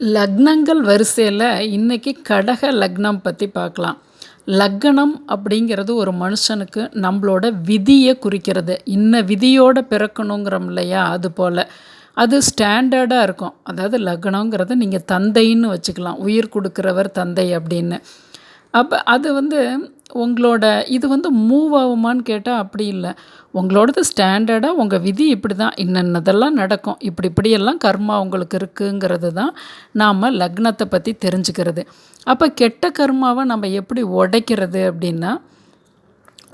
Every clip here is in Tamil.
லக்னங்கள் வரிசையில் இன்றைக்கி கடக லக்னம் பற்றி பார்க்கலாம். லக்னம் அப்படிங்கிறது ஒரு மனுஷனுக்கு நம்மளோட விதியை குறிக்கிறது. இன்ன விதியோடு பிறக்கணுங்கிறோம் இல்லையா? அது போல். அது ஸ்டாண்டர்டாக இருக்கும். அதாவது லக்னங்கிறத நீங்கள் தந்தைன்னு வச்சுக்கலாம். உயிர் கொடுக்குறவர் தந்தை அப்படின்னு. அப்போ அது வந்து உங்களோட இது வந்து மூவ் ஆகுமான்னு கேட்டால் அப்படி இல்லை. உங்களோடது ஸ்டாண்டர்டாக உங்கள் விதி இப்படி தான் இன்னென்னதெல்லாம் நடக்கும். இப்படி இப்படியெல்லாம் கர்மா உங்களுக்கு இருக்குங்கிறது தான் நாம் லக்னத்தை பற்றி தெரிஞ்சுக்கிறது. அப்போ கெட்ட கர்மாவை நம்ம எப்படி உடைக்கிறது அப்படின்னா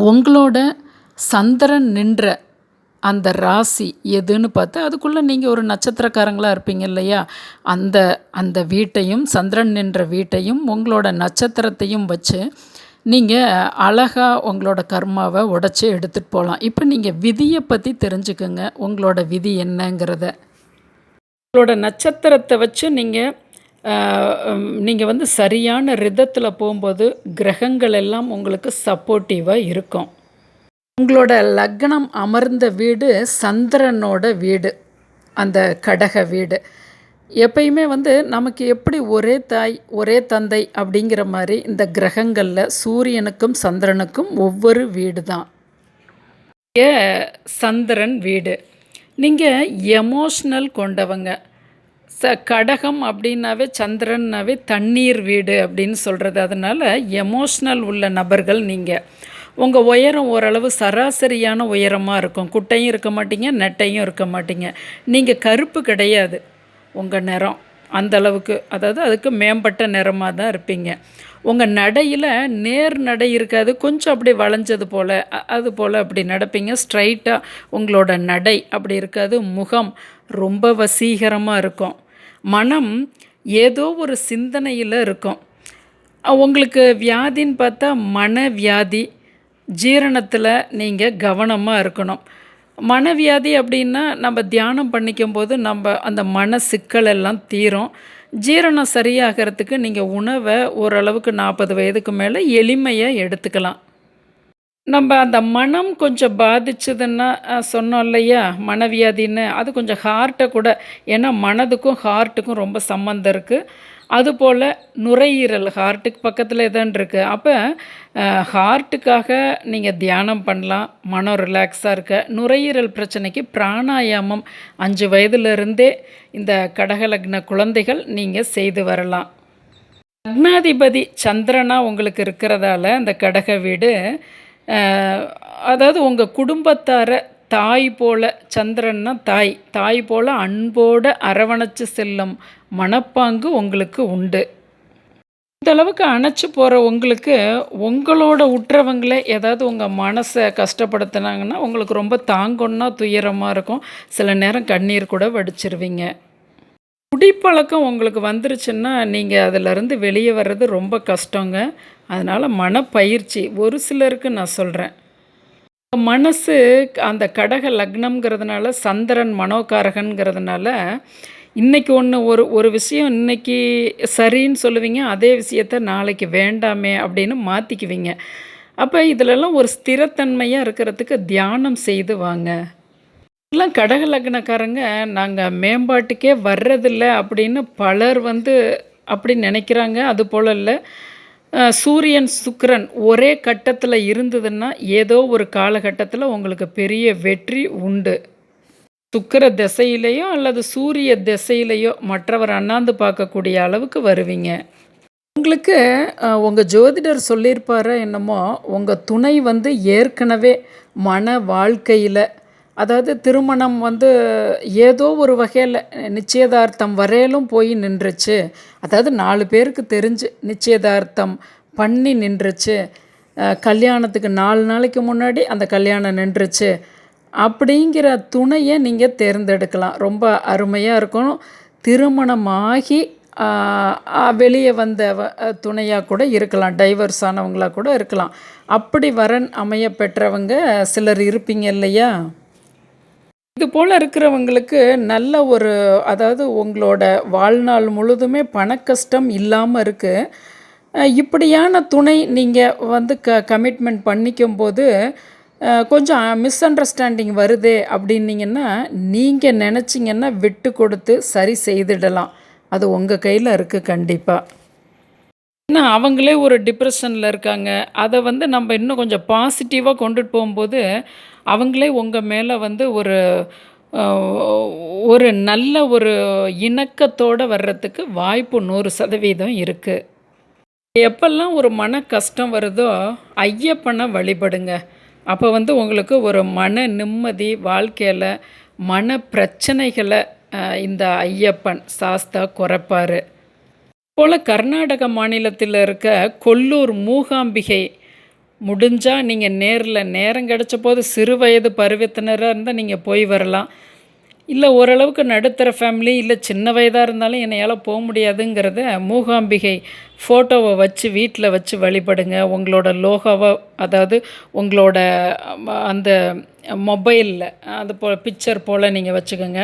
உங்களோட சந்திரன் நின்ற அந்த ராசி எதுன்னு பார்த்தா அதுக்குள்ளே நீங்கள் ஒரு நட்சத்திரக்காரங்களாக இருப்பீங்க இல்லையா? அந்த அந்த வீட்டையும் சந்திரன் நின்ற வீட்டையும் உங்களோட நட்சத்திரத்தையும் வச்சு நீங்கள் அழகாக உங்களோட கர்மாவை உடச்சி எடுத்துகிட்டு போகலாம் இப்போ நீங்கள் விதியை பற்றி தெரிஞ்சுக்கோங்க. உங்களோட விதி என்னங்கிறத. உங்களோட நட்சத்திரத்தை வச்சு நீங்கள் நீங்கள் வந்து சரியான ரிதத்தில் போகும்போது கிரகங்கள் எல்லாம் உங்களுக்கு சப்போர்ட்டிவாக இருக்கும். உங்களோட லக்னம் அமர்ந்த வீடு சந்திரனோட வீடு. அந்த கடக வீடு. எப்பயுமே வந்து நமக்கு எப்படி ஒரே தாய் ஒரே தந்தை அப்படிங்கிற மாதிரி இந்த கிரகங்களில் சூரியனுக்கும் சந்திரனுக்கும் ஒவ்வொரு வீடு தான் சந்திரன் வீடு. நீங்கள் எமோஷ்னல் கொண்டவங்க. ச கடகம் அப்படின்னாவே சந்திரன்னாவே தண்ணீர் வீடு அப்படின்னு சொல்கிறது அதனால் எமோஷ்னல் உள்ள நபர்கள் நீங்கள் உங்கள் உயரம் ஓரளவு சராசரியான உயரமாக இருக்கும். குட்டையும் இருக்க மாட்டீங்க நெட்டையும் இருக்க மாட்டீங்க. நீங்கள் கருப்பு கிடையாது. உங்கள் நிறம். அந்த அளவுக்கு. அதாவது அதுக்கு மேம்பட்ட நிறமாக தான் இருப்பீங்க. உங்கள் நடையில் நேர் நடை இருக்காது. கொஞ்சம் அப்படி வளைஞ்சது போல் அது போல் அப்படி நடப்பீங்க. ஸ்ட்ரைட்டாக உங்களோட நடை அப்படி இருக்காது. முகம் ரொம்ப வசீகரமாக இருக்கும். மனம் ஏதோ ஒரு சிந்தனையில் இருக்கும். உங்களுக்கு வியாதின்னு பார்த்தா மன வியாதி ஜீரணத்தில் நீங்கள் கவனமாக இருக்கணும். மனவியாதி அப்படின்னா நம்ம தியானம் பண்ணிக்கும் போது நம்ம அந்த மன சிக்கலெல்லாம் தீரும். ஜீரணம் சரியாகிறதுக்கு நீங்கள் உணவை ஓரளவுக்கு நாற்பது வயதுக்கு மேலே எளிமையாக எடுத்துக்கலாம். நம்ம அந்த மனம் கொஞ்சம் பாதிச்சதுன்னா சொன்னோம் இல்லையா? மனவியாதின்னு. அது கொஞ்சம் ஹார்ட்டை கூட ஏன்னா மனதுக்கும் ஹார்ட்டுக்கும் ரொம்ப சம்மந்தம் இருக்குது அதுபோல் நுரையீரல் ஹார்ட்டுக்கு பக்கத்தில் தான் இருக்குது அப்போ ஹார்ட்டுக்காக நீங்கள் தியானம் பண்ணலாம். மனம் ரிலாக்ஸாக இருக்க. நுரையீரல் பிரச்சனைக்கு பிராணாயாமம் அஞ்சு வயதுலேருந்தே இந்த கடகலக்ன குழந்தைகள் நீங்கள் செய்து வரலாம். லக்னாதிபதி சந்திரனாக உங்களுக்கு இருக்கிறதால அந்த கடக வீடு அதாவது உங்கள் குடும்பத்தாரை தாய் போல சந்திரன்னா தாய் தாய் போல அன்போடு அரவணைச்சு செல்லும் மனப்பாங்கு உங்களுக்கு உண்டு. இந்த அளவுக்கு அணைச்சி போகிற உங்களுக்கு உங்களோட உற்றவங்களே ஏதாவது உங்கள் மனசை கஷ்டப்படுத்தினாங்கன்னா உங்களுக்கு ரொம்ப தாங்கொன்னா துயரமாக இருக்கும். சில நேரம் கண்ணீர் கூட வடிச்சிருவீங்க. குடிப்பழக்கம் உங்களுக்கு வந்துருச்சுன்னா நீங்கள் அதிலருந்து வெளியே வர்றது ரொம்ப கஷ்டங்க. அதனால் மனப்பயிற்சி ஒரு சிலருக்கு நான் சொல்கிறேன் மனசு அந்த கடக லக்னம்ங்கிறதுனால சந்திரன் மனோகாரகன்கிறதுனால இன்றைக்கி ஒன்று ஒரு ஒரு விஷயம் இன்றைக்கி சரின்னு சொல்லுவீங்க அதே விஷயத்த நாளைக்கு வேண்டாமே அப்படின்னு மாற்றிக்குவீங்க அப்போ இதிலெல்லாம் ஒரு ஸ்திரத்தன்மையாக இருக்கிறதுக்கு தியானம் செய்து வாங்க. எல்லாம் கடக லக்னக்காரங்க நாங்கள் மேம்பாட்டுக்கே வர்றதில்ல அப்படின்னு பலர் வந்து அப்படி நினைக்கிறாங்க அது போல் இல்லை. சூரியன் சுக்கரன் ஒரே கட்டத்தில் இருந்ததுன்னா ஏதோ ஒரு காலகட்டத்தில் உங்களுக்கு பெரிய வெற்றி உண்டு. சுக்கர திசையிலையோ அல்லது சூரிய திசையிலையோ மற்றவர் அண்ணாந்து பார்க்கக்கூடிய அளவுக்கு வருவீங்க. உங்களுக்கு உங்கள் ஜோதிடர் சொல்லியிருப்பார என்னமோ உங்கள் துணை வந்து ஏற்கனவே மன வாழ்க்கையில் அதாவது திருமணம் வந்து ஏதோ ஒரு வகையில் நிச்சயதார்த்தம் வரையிலும் போய் நின்றுச்சு. அதாவது நாலு பேருக்கு தெரிஞ்சு நிச்சயதார்த்தம் பண்ணி நின்றுச்சு. கல்யாணத்துக்கு நாலு நாளைக்கு முன்னாடி அந்த கல்யாணம் நின்றுச்சு. அப்படிங்கிற துணையை நீங்கள் தேர்ந்தெடுக்கலாம். ரொம்ப அருமையாக இருக்கணும். திருமணமாகி வெளியே வந்த துணையாக கூட இருக்கலாம். டைவர்ஸ் ஆனவங்களாக கூட இருக்கலாம். அப்படி வரன் அமைய பெற்றவங்க சிலர் இருப்பீங்க இல்லையா? இது போல் இருக்கிறவங்களுக்கு நல்ல ஒரு அதாவது உங்களோட வாழ்நாள் முழுதுமே பணக்கஷ்டம் இல்லாமல் இருக்குது இப்படியான துணை நீங்கள் வந்து க கமிட்மெண்ட் பண்ணிக்கும்போது கொஞ்சம் மிஸ் அண்டர்ஸ்டாண்டிங் வருதே அப்படின்னீங்கன்னா நீங்கள் நினச்சிங்கன்னா விட்டு கொடுத்து சரி செய்திடலாம். அது உங்கள் கையில் இருக்குது கண்டிப்பாக ஏன்னா அவங்களே ஒரு டிப்ரெஷனில் இருக்காங்க. அதை வந்து நம்ம இன்னும் கொஞ்சம் பாசிட்டிவாக கொண்டுட்டு போகும்போது அவங்களே உங்கள் மேலே வந்து ஒரு ஒரு நல்ல ஒரு இணக்கத்தோடு வர்றதுக்கு வாய்ப்பு நூறு சதவீதம் இருக்குது எப்பெல்லாம் ஒரு மன கஷ்டம் வருதோ ஐயப்பனை வழிபடுங்க. அப்போ வந்து உங்களுக்கு ஒரு மன நிம்மதி வாழ்க்கையில் மன பிரச்சனைகளை இந்த ஐயப்பன் சாஸ்தா குறைப்பார். போல் கர்நாடக மாநிலத்தில் இருக்க கொல்லூர் மூகாம்பிகை முடிஞ்சால் நீங்கள் நேரில் நேரம் கிடச்ச போது சிறு வயது பருவத்தினராக இருந்தால் நீங்கள் போய் வரலாம். இல்லை ஓரளவுக்கு நடுத்தர ஃபேமிலி இல்லை சின்ன வயதாக இருந்தாலும் என்னையால் போக முடியாதுங்கிறத மூகாம்பிகை ஃபோட்டோவை வச்சு வீட்டில் வச்சு வழிபடுங்க. உங்களோட லோகாவை அதாவது உங்களோட அந்த மொபைலில் அது போல் பிக்சர் போல் நீங்கள் வச்சுக்கோங்க.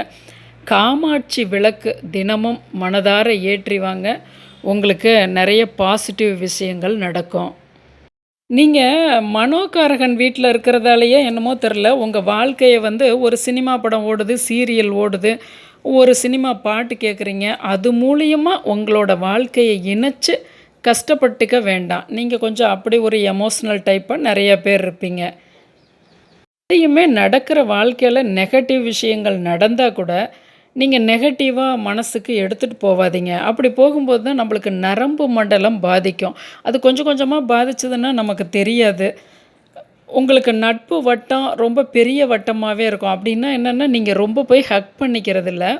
காமாட்சி விளக்கு தினமும் மனதார ஏற்றி வாங்க. உங்களுக்கு நிறைய பாசிட்டிவ் விஷயங்கள் நடக்கும். நீங்கள் மனோகாரகன் வீட்டில் இருக்கிறதாலேயே என்னமோ தெரில. உங்கள் வாழ்க்கையை வந்து ஒரு சினிமா படம் ஓடுது சீரியல் ஓடுது ஒரு சினிமா பாட்டு கேட்குறீங்க அது மூலியமாக உங்களோட வாழ்க்கையை இணைச்சி கஷ்டப்பட்டுக்க வேண்டாம். நீங்கள் கொஞ்சம் அப்படி ஒரு எமோஷ்னல் டைப்பாக நிறைய பேர் இருப்பீங்க. எதையுமே நடக்கிற வாழ்க்கையில் நெகட்டிவ் விஷயங்கள் நடந்தால் கூட நீங்கள் நெகட்டிவாக மனசுக்கு எடுத்துகிட்டு போகாதீங்க அப்படி போகும்போது தான் நம்மளுக்கு நரம்பு மண்டலம் பாதிக்கும். அது கொஞ்சம் கொஞ்சமாக பாதிச்சதுன்னா நமக்கு தெரியாது. உங்களுக்கு நட்பு வட்டம் ரொம்ப பெரிய வட்டமாகவே இருக்கும். அப்படின்னா என்னென்னா நீங்கள் ரொம்ப போய் ஹக் பண்ணிக்கிறது இல்லை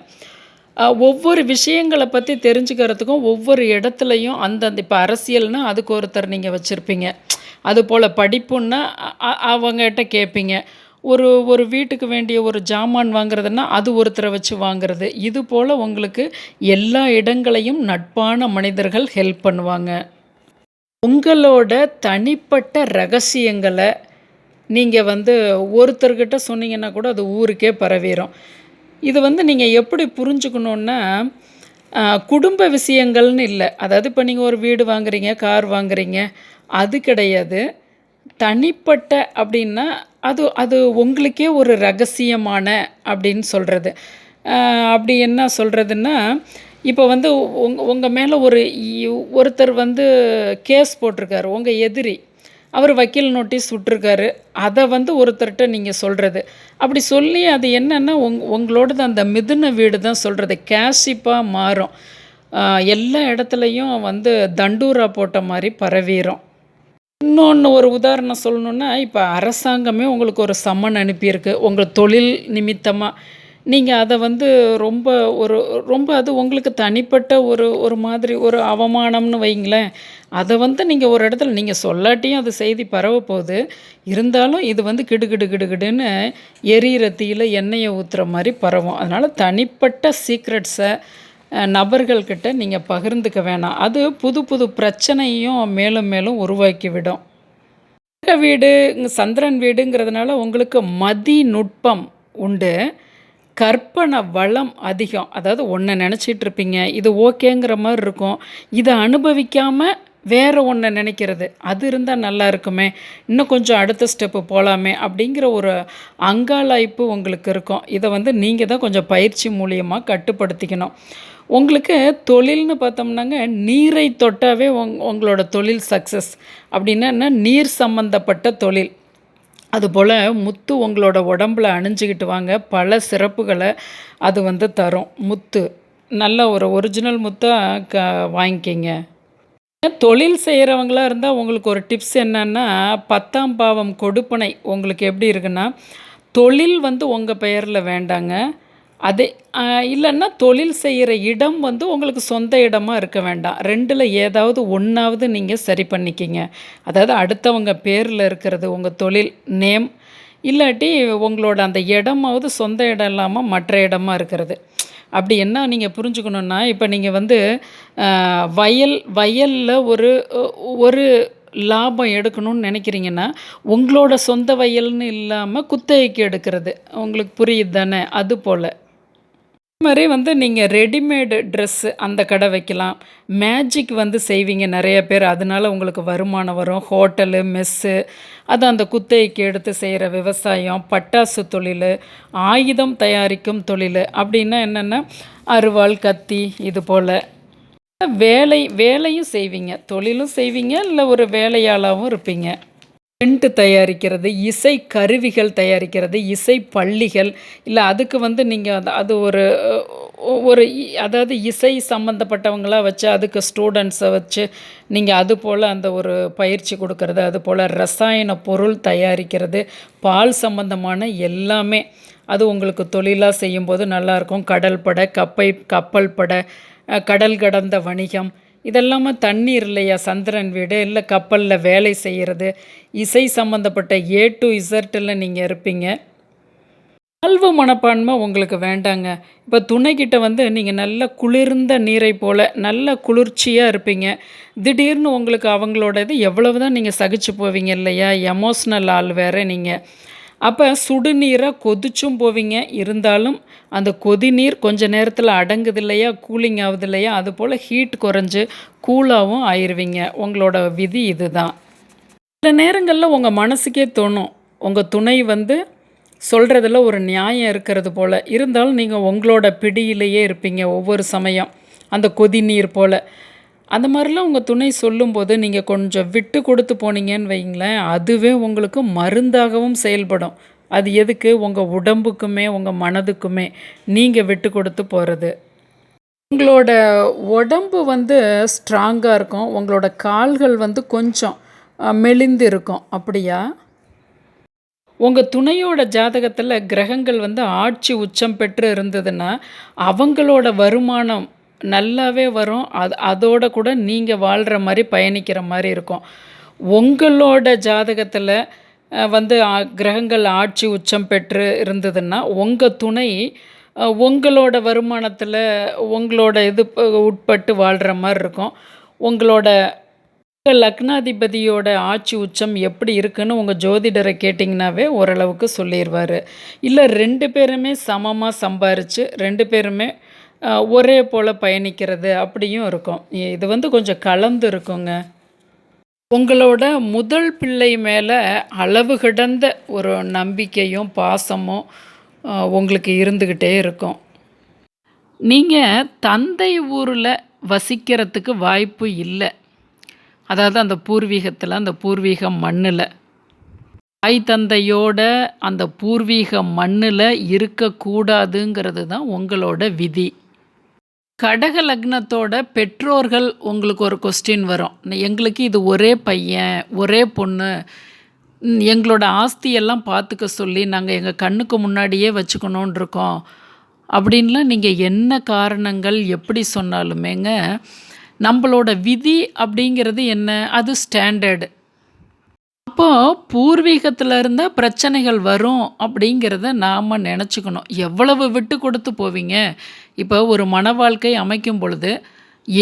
ஒவ்வொரு விஷயங்களை பற்றி தெரிஞ்சுக்கிறதுக்கும் ஒவ்வொரு இடத்துலையும் அந்தந்த இப்போ அரசியல்னால் அதுக்கு ஒருத்தர் நீங்கள் வச்சுருப்பீங்க. அதுபோல் படிப்புன்னா அவங்ககிட்ட கேட்பீங்க ஒரு ஒரு வீட்டுக்கு வேண்டிய ஒரு ஜாமான் வாங்குறதுன்னா அது ஒருத்தரை வச்சு வாங்குறது. இது போல் உங்களுக்கு எல்லா இடங்களையும் நட்பான மனிதர்கள் ஹெல்ப் பண்ணுவாங்க. உங்களோட தனிப்பட்ட ரகசியங்களை நீங்கள் வந்து ஒருத்தர்கிட்ட சொன்னீங்கன்னா கூட அது ஊருக்கே பரவிடும் இது வந்து நீங்கள் எப்படி புரிஞ்சுக்கணுன்னா குடும்ப விஷயங்கள்னு இல்லை. அதாவது இப்போ நீங்கள் ஒரு வீடு வாங்குறீங்க கார் வாங்குறீங்க அது கிடையாது. தனிப்பட்ட அப்படின்னா அது அது உங்களுக்கே ஒரு ரகசியமான அப்படின்னு சொல்கிறது அப்படி என்ன சொல்கிறதுன்னா இப்போ வந்து உங் உங்கள் மேலே ஒரு ஒருத்தர் வந்து கேஸ் போட்டிருக்காரு உங்கள் எதிரி. அவர் வக்கீல் நோட்டீஸ் விட்டுருக்காரு அதை வந்து ஒருத்தர்கிட்ட நீங்கள் சொல்கிறது அப்படி சொல்லி அது என்னென்னா உங் உங்களோடது அந்த மிதுன வீடு தான் சொல்கிறது கேஷிப்பாக மாறும். எல்லா இடத்துலையும் வந்து தண்டூரா போட்ட மாதிரி பரவிடும் இன்னொன்று ஒரு உதாரணம் சொல்லணுன்னா இப்போ அரசாங்கமே உங்களுக்கு ஒரு சம்மன் அனுப்பியிருக்கு. உங்கள் தொழில் நிமித்தமாக நீங்கள் அதை வந்து ரொம்ப ஒரு ரொம்ப அது உங்களுக்கு தனிப்பட்ட ஒரு ஒரு மாதிரி ஒரு அவமானம்னு வைங்களேன். அதை வந்து நீங்கள் ஒரு இடத்துல நீங்கள் சொல்லாட்டியும் அது செய்தி பரவ போகுது. இருந்தாலும் இது வந்து கிடுகிடு கிடுகிடுன்னு எரியிற தீயில் எண்ணெயை ஊற்றுற மாதிரி பரவும். அதனால் தனிப்பட்ட சீக்ரெட்ஸை நபர்கள்கிட்ட நீங்கள் பகிர்ந்துக்க வேணாம். அது புது புது பிரச்சனையும் மேலும் மேலும் உருவாக்கி விடும் வீடு சந்திரன் வீடுங்கிறதுனால உங்களுக்கு மதி நுட்பம் உண்டு. கற்பனை வளம் அதிகம். அதாவது ஒன்றை நினச்சிட்டு இருப்பீங்க. இது ஓகேங்கிற மாதிரி இருக்கும். இதை அனுபவிக்காமல் வேறு ஒன்றை நினைக்கிறது. அது இருந்தால் நல்லா இருக்குமே. இன்னும் கொஞ்சம் அடுத்த ஸ்டெப்பு போகலாமே அப்படிங்கிற ஒரு அங்காளாய்ப்பு உங்களுக்கு இருக்கும். இதை வந்து நீங்கள் தான் கொஞ்சம் பயிற்சி மூலியமாக கட்டுப்படுத்திக்கணும். உங்களுக்கு தொழில்னு பார்த்தோம்னாங்க நீரை தொட்டாவே உங் உங்களோட தொழில் சக்ஸஸ் அப்படின்னா நீர் சம்மந்தப்பட்ட தொழில். அதுபோல் முத்து உங்களோட உடம்பில் அணிஞ்சிக்கிட்டு வாங்க பல சிறப்புகளை அது வந்து தரும். முத்து நல்ல ஒரு ஒரிஜினல் முத்தாக க வாங்கிக்கிங்க. தொழில் செய்கிறவங்களாக இருந்தால் உங்களுக்கு ஒரு டிப்ஸ் என்னென்னா பத்தாம் பாவம் கொடுப்பனை உங்களுக்கு எப்படி இருக்குன்னா தொழில் வந்து உங்கள் பெயரில் வேண்டாங்க. அதே இல்லைன்னா தொழில் செய்கிற இடம் வந்து உங்களுக்கு சொந்த இடமா இருக்க வேண்டாம். ரெண்டில் ஏதாவது ஒன்றாவது நீங்கள் சரி பண்ணிக்கிங்க. அதாவது அடுத்தவங்க பேரில் இருக்கிறது உங்கள் தொழில் நேம் இல்லாட்டி உங்களோட அந்த இடமாவது சொந்த இடம் இல்லாமல் மற்ற இடமா இருக்கிறது. அப்படி என்ன நீங்கள் புரிஞ்சுக்கணுன்னா இப்போ நீங்கள் வந்து வயல் வயலில் ஒரு ஒரு லாபம் எடுக்கணும்னு நினைக்கிறீங்கன்னா உங்களோட சொந்த வயல்னு இல்லாமல் குத்தகைக்கு எடுக்கிறது. உங்களுக்கு புரியுது தானே? அது போல். மாதிரி வந்து நீங்கள் ரெடிமேடு ட்ரெஸ்ஸு அந்த கடை வைக்கலாம். மேஜிக் வந்து செய்வீங்க நிறைய பேர். அதனால உங்களுக்கு வருமானம் வரும். ஹோட்டலு மெஸ்ஸு அது அந்த குத்தைக்கு எடுத்து செய்கிற விவசாயம் பட்டாசு தொழில் ஆயுதம் தயாரிக்கும் தொழில் அப்படின்னா என்னென்னா அருவாள் கத்தி இது போல். வேலை வேலையும் செய்வீங்க. தொழிலும் செய்வீங்க. இல்லை ஒரு வேலையாளாகவும் இருப்பீங்க. பிரிண்ட் தயாரிக்கிறது இசை கருவிகள் தயாரிக்கிறது இசை பள்ளிகள். இல்லை அதுக்கு வந்து நீங்கள் அது அது ஒரு ஒரு இ- அதாவது இசை சம்மந்தப்பட்டவங்களாக வச்சு அதுக்கு ஸ்டூடெண்ட்ஸை வச்சு நீங்கள் அது போல் அந்த ஒரு பயிற்சி கொடுக்கறது அது போல் ரசாயன பொருள் தயாரிக்கிறது பால் சம்பந்தமான எல்லாமே. அது உங்களுக்கு தொழிலாக செய்யும்போது நல்லாயிருக்கும் கடல் படை கப்பை கப்பல் படை கடல் கடந்த வணிகம் இதெல்லாமல் தண்ணீர் இல்லையா சந்திரன் வீடு? இல்லை கப்பலில் வேலை செய்கிறது இசை சம்மந்தப்பட்ட ஏ டு இசர்ட்டில் நீங்கள் இருப்பீங்க. தாழ்வு மனப்பான்மை உங்களுக்கு வேண்டாங்க. இப்போ துணைக்கிட்ட வந்து நீங்கள் நல்ல குளிர்ந்த நீரை போல் நல்ல குளிர்ச்சியாக இருப்பீங்க. திடீர்னு உங்களுக்கு அவங்களோட இது எவ்வளவு தான் நீங்கள் சகிச்சு போவீங்க இல்லையா? எமோஷ்னல் ஆள் வேறு நீங்கள் அப்போ சுடுநீரை கொதிச்சும் போவீங்க. இருந்தாலும் அந்த கொதிநீர் கொஞ்ச நேரத்தில் அடங்குது இல்லையா கூலிங் ஆகுது இல்லையா அது போல் ஹீட் குறைஞ்சு கூலாகவும் ஆயிடுவீங்க உங்களோட விதி இதுதான். சில நேரங்களில் உங்கள் மனசுக்கே தோணும். உங்கள் துணை வந்து சொல்கிறதுல ஒரு நியாயம் இருக்கிறது போல். இருந்தாலும் நீங்கள் உங்களோட பிடியிலேயே இருப்பீங்க ஒவ்வொரு சமயம். அந்த கொதிநீர் போல். அந்த மாதிரிலாம் உங்கள் துணை சொல்லும்போது நீங்கள் கொஞ்சம் விட்டு கொடுத்து போனீங்கன்னு வைங்களேன் அதுவே உங்களுக்கு மருந்தாகவும் செயல்படும். அது எதுக்கு? உங்கள் உடம்புக்குமே உங்கள் மனதுக்குமே நீங்கள் விட்டு கொடுத்து போகிறது உங்களோட உடம்பு வந்து ஸ்ட்ராங்காக இருக்கும். உங்களோட கால்கள் வந்து கொஞ்சம் மெலிந்து இருக்கும் அப்படியா? உங்கள் துணையோட ஜாதகத்தில் கிரகங்கள் வந்து ஆட்சி உச்சம் பெற்று இருந்ததுன்னா அவங்களோட வருமானம் நல்லாவே வரும். அது அதோட கூட நீங்கள் வாழ்கிற மாதிரி பயணிக்கிற மாதிரி இருக்கும். உங்களோட ஜாதகத்தில் வந்து கிரகங்கள் ஆட்சி உச்சம் பெற்று இருந்ததுன்னா உங்கள் துணை உங்களோட வருமானத்தில் உங்களோட இது உட்பட்டு வாழ்கிற மாதிரி இருக்கும். உங்களோட உங்கள் லக்னாதிபதியோட ஆட்சி உச்சம் எப்படி இருக்குன்னு உங்கள் ஜோதிடரை கேட்டிங்கனாவே ஓரளவுக்கு சொல்லிடுவார் இல்லை ரெண்டு பேருமே சமமாக சம்பாரித்து ரெண்டு பேருமே ஒரே போல் பயணிக்கிறது அப்படியும் இருக்கும். இது வந்து கொஞ்சம் கலந்து இருக்குங்க. உங்களோட முதல் பிள்ளை மேலே அளவு கிடந்த ஒரு நம்பிக்கையும் பாசமும் உங்களுக்கு இருந்துக்கிட்டே இருக்கும். நீங்கள் தந்தை ஊரில் வசிக்கிறதுக்கு வாய்ப்பு இல்லை. அதாவது அந்த பூர்வீகத்தில் அந்த பூர்வீக மண்ணில். தாய் தந்தையோட அந்த பூர்வீக மண்ணில் இருக்கக்கூடாதுங்கிறது தான் உங்களோட விதி. கடக லக்னத்தோட பெற்றோர்கள் உங்களுக்கு ஒரு கொஸ்டின் வரும். எங்களுக்கு இது ஒரே பையன் ஒரே பொண்ணு. எங்களோட ஆஸ்தியெல்லாம் பார்த்துக்க சொல்லி நாங்கள் எங்கள் கண்ணுக்கு முன்னாடியே வச்சுக்கணுன்னு இருக்கோம். அப்படின்லாம் நீங்கள் என்ன காரணங்கள் எப்படி சொன்னாலுமேங்க நம்மளோட விதி அப்படிங்கிறது என்ன? அது ஸ்டாண்டர்டு அப்போது பூர்வீகத்தில் இருந்தால் பிரச்சனைகள் வரும் அப்படிங்கிறத நாம் நினச்சிக்கணும். எவ்வளவு விட்டு கொடுத்து போவீங்க? இப்போ ஒரு மன வாழ்க்கை அமைக்கும் பொழுது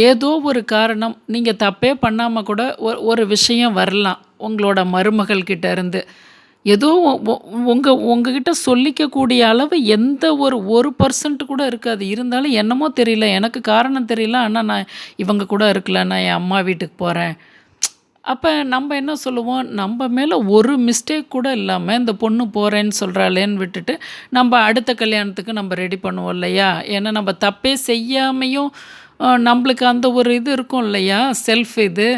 ஏதோ ஒரு காரணம் நீங்கள் தப்பே பண்ணாமல் கூட ஒரு ஒரு விஷயம் வரலாம் உங்களோட மருமகள்கிட்ட இருந்து. ஏதோ உங்கள் உங்ககிட்ட சொல்லிக்கக்கூடிய அளவு எந்த ஒரு ஒரு பர்சன்ட் கூட இருக்காது. இருந்தாலும் என்னமோ தெரியல எனக்கு காரணம் தெரியல ஆனால் நான் இவங்க கூட இருக்கல நான் என் அம்மா வீட்டுக்கு போகிறேன் அப்போ நம்ம என்ன சொல்லுவோம்? நம்ம மேலே ஒரு மிஸ்டேக் கூட இல்லாமல் இந்த பொண்ணு போகிறேன்னு சொல்கிறாளேன்னு விட்டுட்டு நம்ம அடுத்த கல்யாணத்துக்கு நம்ம ரெடி பண்ணுவோம் இல்லையா? ஏன்னா நம்ம தப்பே செய்யாமையும் நம்மளுக்கு அந்த ஒரு இது இருக்கும் இல்லையா? செல்ஃப் இது.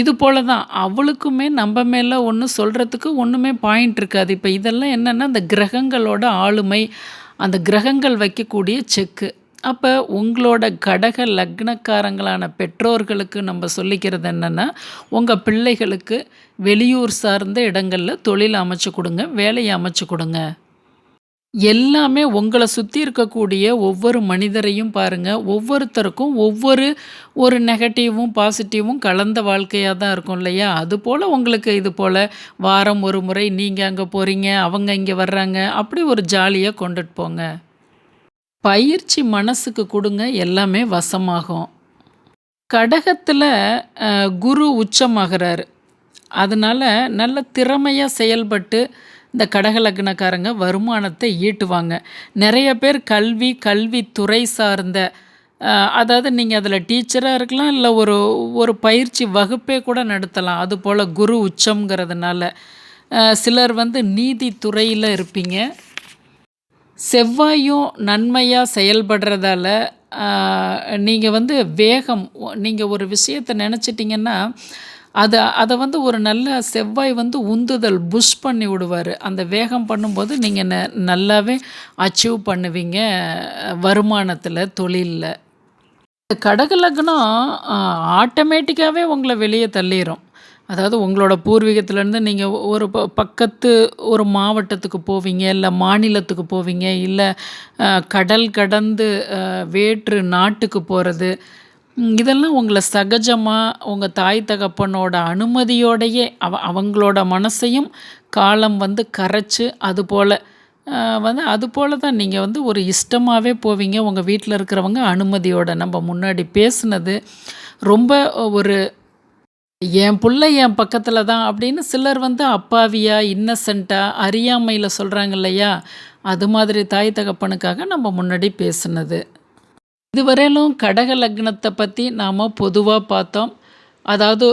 இது போல தான் அவளுக்குமே நம்ம மேலே ஒன்று சொல்கிறதுக்கு ஒன்றுமே பாயிண்ட் இருக்காது. இப்போ இதெல்லாம் என்னென்னா இந்த கிரகங்களோட ஆளுமை அந்த கிரகங்கள் வைக்கக்கூடிய செக்கு. அப்போ உங்களோட கடக லக்னக்காரங்களான பெற்றோர்களுக்கு நம்ம சொல்லிக்கிறது என்னென்னா உங்கள் பிள்ளைகளுக்கு வெளியூர் சார்ந்த இடங்களில் தொழில் அமைச்சு கொடுங்க வேலையை அமைச்சு கொடுங்க. எல்லாமே உங்களை சுற்றி இருக்கக்கூடிய ஒவ்வொரு மனிதரையும் பாருங்கள் ஒவ்வொருத்தருக்கும் ஒவ்வொரு ஒரு நெகட்டிவும் பாசிட்டிவும் கலந்த வாழ்க்கையாக தான் இருக்கும் இல்லையா? அதுபோல் உங்களுக்கு இது போல் வாரம் ஒரு முறை நீங்கள் அங்கே போகிறீங்க அவங்க இங்கே வர்றாங்க அப்படி ஒரு ஜாலியாக கொண்டுட்டு போங்க. பயிற்சி மனசுக்கு கொடுங்க எல்லாமே வசமாகும். கடகத்தில் குரு உச்சமாகிறாரு. அதனால் நல்ல திறமையாக செயல்பட்டு இந்த கடக லக்னக்காரங்க வருமானத்தை ஈட்டுவாங்க. நிறைய பேர் கல்வி கல்வித்துறை சார்ந்த அதாவது நீங்கள் அதில் டீச்சராக இருக்கலாம் இல்லை ஒரு ஒரு பயிற்சி வகுப்பே கூட நடத்தலாம். அதுபோல் குரு உச்சம்ங்கிறதுனால சிலர் வந்து நீதித்துறையில் இருப்பீங்க. செவ்வாயும் நன்மையாக செயல்படுறதால நீங்கள் வந்து வேகம் நீங்கள் ஒரு விஷயத்தை நினச்சிட்டிங்கன்னா அதை அதை வந்து ஒரு நல்ல செவ்வாய் வந்து உந்துதல் புஷ் பண்ணி விடுவார். அந்த வேகம் பண்ணும்போது நீங்கள் ந நல்லாவே அச்சீவ் பண்ணுவீங்க வருமானத்தில் தொழிலில். கடக லக்னம் ஆட்டோமேட்டிக்காகவே உங்களை வெளியே தள்ளிடும் அதாவது உங்களோட பூர்வீகத்திலேருந்து நீங்கள் ஒரு ப பக்கத்து ஒரு மாவட்டத்துக்கு போவீங்க இல்லை மாநிலத்துக்கு போவீங்க இல்லை கடல் கடந்து வேற்று நாட்டுக்கு போகிறது இதெல்லாம் உங்களை சகஜமாக உங்கள் தாய் தகப்பனோட அனுமதியோடையே அவ அவங்களோட மனசையும் காலம் வந்து கரைச்சி அதுபோல் போல் வந்து அது போல் தான் நீங்கள் வந்து ஒரு இஷ்டமாகவே போவீங்க. உங்கள் வீட்டில் இருக்கிறவங்க அனுமதியோட நம்ம முன்னாடி பேசுனது ரொம்ப ஒரு என் பிள்ளை என் பக்கத்தில் தான் அப்படின்னு சிலர் வந்து அப்பாவியா இன்னசென்ட்டாக அறியாமையில் சொல்கிறாங்க இல்லையா? அது மாதிரி தாய் தகப்பனுக்காக நம்ம முன்னாடி பேசுனது. இதுவரையிலும் கடக லக்னத்தை பற்றி நாம் பொதுவாக பார்த்தோம். அதாவது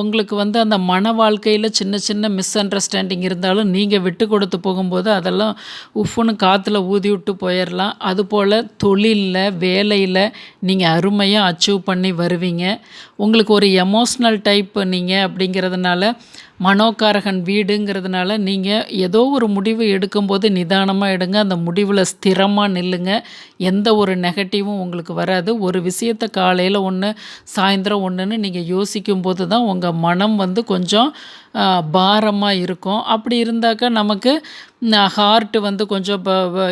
உங்களுக்கு வந்து அந்த மன வாழ்க்கையில் சின்ன சின்ன மிஸ் அண்டர்ஸ்டாண்டிங் இருந்தாலும் நீங்கள் விட்டு கொடுத்து போகும்போது அதெல்லாம் உஃப்னு காற்றுல ஊதி விட்டு போயிடலாம் அதுபோல் தொழிலில் வேலையில் நீங்கள் அருமையாக அச்சீவ் பண்ணி வருவீங்க. உங்களுக்கு ஒரு எமோஷ்னல் டைப் நீங்கள் அப்படிங்கிறதுனால மனோகாரகன் வீடுங்கிறதுனால நீங்கள் ஏதோ ஒரு முடிவு எடுக்கும்போது நிதானமாக எடுங்க அந்த முடிவில் ஸ்திரமாக நில்லுங்க. எந்த ஒரு நெகட்டிவும் உங்களுக்கு வராது. ஒரு விஷயத்தை காலையில் ஒன்று சாயந்தரம் ஒன்றுன்னு நீங்கள் யோசிக்கும் போது தான் உங்கள் மனம் வந்து கொஞ்சம் பாரமாக இருக்கும். அப்படி இருந்தாக்கா நமக்கு ஹார்ட்டு வந்து கொஞ்சம்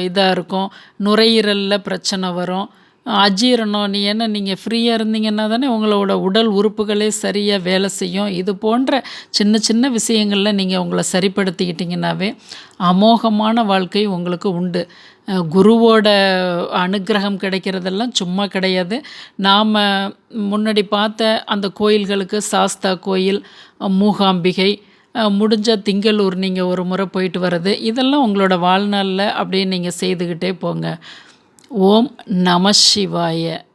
இதாக இருக்கும். நுரையீரலில் பிரச்சனை வரும். அஜீரணம் நீ என்ன நீங்கள் ஃப்ரீயாக இருந்தீங்கன்னா தானே உங்களோட உடல் உறுப்புகளே சரியாக வேலை செய்யும். இது போன்ற சின்ன சின்ன விஷயங்களில் நீங்கள் உங்களை சரிப்படுத்திக்கிட்டிங்கனாவே அமோகமான வாழ்க்கை உங்களுக்கு உண்டு. குருவோட அனுக்கிரகம் கிடைக்கிறதெல்லாம் சும்மா கிடையாது. நாம் முன்னாடி பார்த்த அந்த கோயில்களுக்கு சாஸ்தா கோயில் மூகாம்பிகை முடிஞ்ச திங்களூர் நீங்கள் ஒரு முறை போயிட்டு வர்றது இதெல்லாம் உங்களோட வாழ்நாளில் அப்படியே நீங்கள் செய்துக்கிட்டே போங்க. ஓம் நம சிவாய.